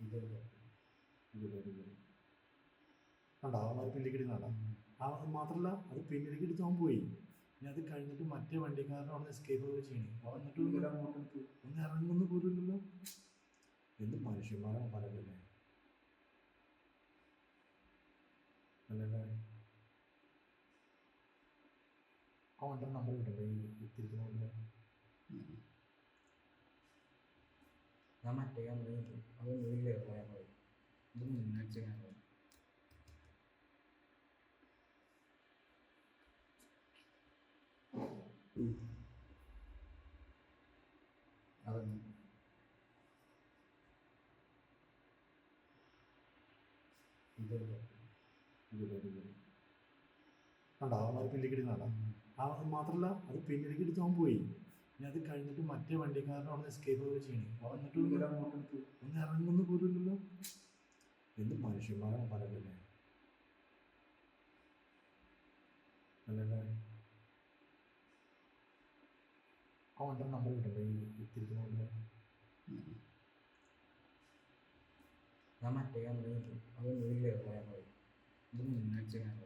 ഇതല്ലേ കണ്ടോ? അവന്മാർ പിന്നിലേക്ക് ഇടുന്നതാ ആ അത് മാത്രമല്ല അത് പിന്നിലേക്ക് എടുത്ത് അവൻ പോയി. ഇനി അത് കഴിഞ്ഞിട്ട് മറ്റേ വണ്ടിക്കാരൻ അവിടെ എസ്കേപ്പ് ഒക്കെ ചെയ്യണേ. അവൻ എന്നിട്ട് ഒന്ന് ഇറങ്ങുന്ന പോലുമില്ലല്ലോ. എന്ത് മനുഷ്യന്മാരാണ് പലതല്ലേ അല്ലല്ലേ അവന്റെ നമ്പർ കിട്ടും ഈ തിരിക്കുന്ന ഞാൻ മറ്റേ കമ്പനി അത് വീട്ടിൽ പോയാൽ മതി. ഇത് മുന്നടിച്ച കമ്പനി അതൊന്നും കണ്ടോ? അവന്മാർ പിന്നിലേക്ക് ഇടുന്നതാ ആ അത് മാത്രമല്ല അത് പിന്നിലേക്ക് എടുത്ത് അവൻ പോയി. ഇനി അത് കഴിഞ്ഞിട്ട് മറ്റേ വണ്ടിക്കാരൻ അവിടെ എസ്കേപ്പ് ഒക്കെ ചെയ്യണേ. എന്നിട്ട് ഒന്ന് ഇറങ്ങുന്ന പോലുമില്ലല്ലോ. എന്ത് മനുഷ്യന്മാരാണ് പറയുന്നത് അല്ലല്ലേ? അവന്റെ നമ്പർ കിട്ടണ്ടേ ഈ ഞാൻ മറ്റേ അത് വീട്ടിൽ പോയാൽ മതി. ഇത് മുന്നടിച്ച കമ്പനി